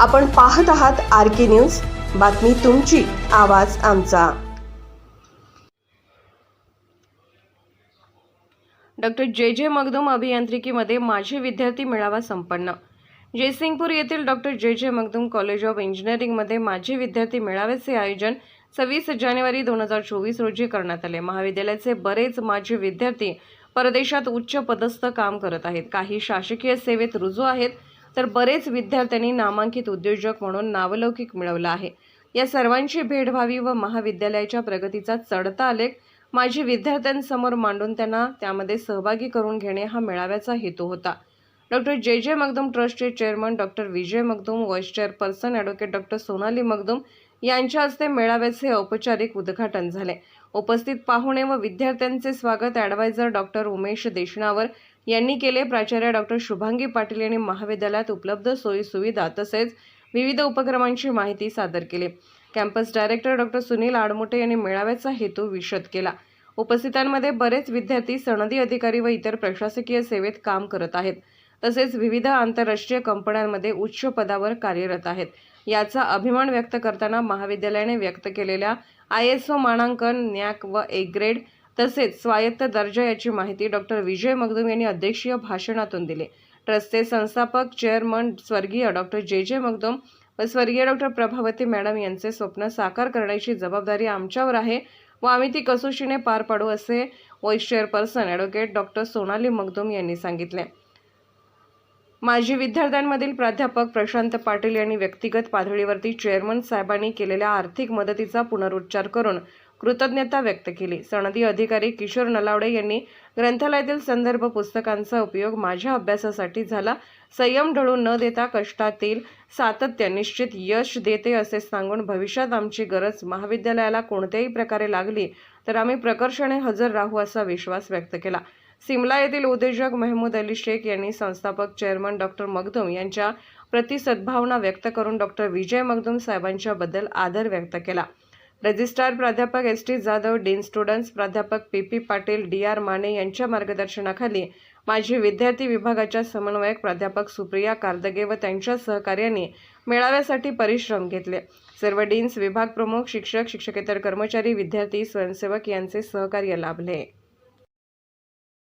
आपण पाहत आहात आर के न्यूज. बातमी तुमची आवाज आमचा. डॉक्टर जे जे मगदुम अभियांत्रिकीमध्ये माझे विद्यार्थी मेळावा संपन्न. जयसिंगपूर येथील डॉक्टर जे जे मगदुम कॉलेज ऑफ इंजिनिअरिंगमध्ये माझे विद्यार्थी मेळाव्याचे आयोजन सव्वीस जानेवारी दोन हजार चोवीस रोजी करण्यात आले. महाविद्यालयाचे बरेच माझे विद्यार्थी परदेशात उच्च पदस्थ काम करत आहेत. काही शासकीय सेवेत रुजू आहेत. तर बरेच विद्यार्थ्यांनी नामांकित उद्योजक म्हणून नावलौकिक मिळवला आहे. या सर्वांची भेट व्हावी व महाविद्यालयाच्या प्रगतीचा चढता आलेख माझी विद्यार्थ्यांसमोर मांडून त्यांना त्यामध्ये सहभागी करून घेणे हा मेळाव्याचा हेतू होता. डॉक्टर जे. जे. मगदुम ट्रस्टचे chairman doctor Vijay Magdum vice chairperson advocate doctor Sonali Magdum यांच्या हस्ते मेळाव्याचे औपचारिक उद्घाटन झाले. उपस्थित पाहुणे व विद्यार्थ्यांचे स्वागत ॲडवायझर डॉक्टर उमेश देशणावर यांनी केले. प्राचार्य डॉक्टर शुभांगी पाटील यांनी महाविद्यालयात उपलब्ध सोयी सुविधा तसेच विविध उपक्रमांची माहिती सादर केली. Campus director doctor Sunil Admote यांनी मेळाव्याचा हेतू विशद केला. उपस्थितांमध्ये बरेच विद्यार्थी सनदी अधिकारी व इतर प्रशासकीय सेवेत काम करत आहेत. तसेच विविध आंतरराष्ट्रीय कंपन्यांमध्ये उच्च पदावर कार्यरत आहेत. याचा अभिमान व्यक्त करताना महाविद्यालयाने व्यक्त केलेल्या आय एस ओ मानांकन न्याक व ए ग्रेड तसेच स्वायत्त दर्जा याची माहिती डॉक्टर विजय मगदुम यांनी अध्यक्षीय भाषणातून दिली. ट्रस्टचे संस्थापक चेअरमन स्वर्गीय डॉक्टर जे. जे. मगदुम व स्वर्गीय डॉक्टर प्रभावती मॅडम यांचे स्वप्न साकार करण्याची जबाबदारी आमच्यावर आहे व आम्ही ती कसोशीने पार पाडू असे vice chairperson advocate doctor Sonali Magdum यांनी सांगितले. माजी विद्यार्थ्यांमधील प्राध्यापक प्रशांत पाटील यांनी व्यक्तिगत पातळीवरती चेअरमन साहेबांनी केलेल्या आर्थिक मदतीचा पुनरुच्चार करून कृतज्ञता व्यक्त केली. सनदी अधिकारी किशोर नलावडे यांनी ग्रंथालयातील संदर्भ पुस्तकांचा उपयोग माझ्या अभ्यासासाठी झाला. संयम ढळू न देता कष्टातील सातत्य निश्चित यश देते असे सांगून भविष्यात आमची गरज महाविद्यालयाला कोणत्याही प्रकारे लागली तर आम्ही प्रकर्षाने हजर राहू असा विश्वास व्यक्त केला. सिमला येथील उद्योजक महमूद अली शेख यांनी संस्थापक चेअरमन डॉक्टर मगदुम यांच्या प्रति सद्भावना व्यक्त करून डॉक्टर विजय मगदुम साहेबांच्याबद्दल आदर व्यक्त केला. रजिस्ट्रार प्राध्यापक S T Jadhav dean students प्राध्यापक P P Patil D R Mane यांच्या मार्गदर्शनाखाली माजी विद्यार्थी विभागाच्या समन्वयक प्राध्यापक सुप्रिया कारदगे व त्यांच्या सहकार्यांनी मेळाव्यासाठी परिश्रम घेतले. सर्व डीन्स विभाग प्रमुख शिक्षक शिक्षकेतर कर्मचारी विद्यार्थी स्वयंसेवक यांचे सहकार्य लाभले.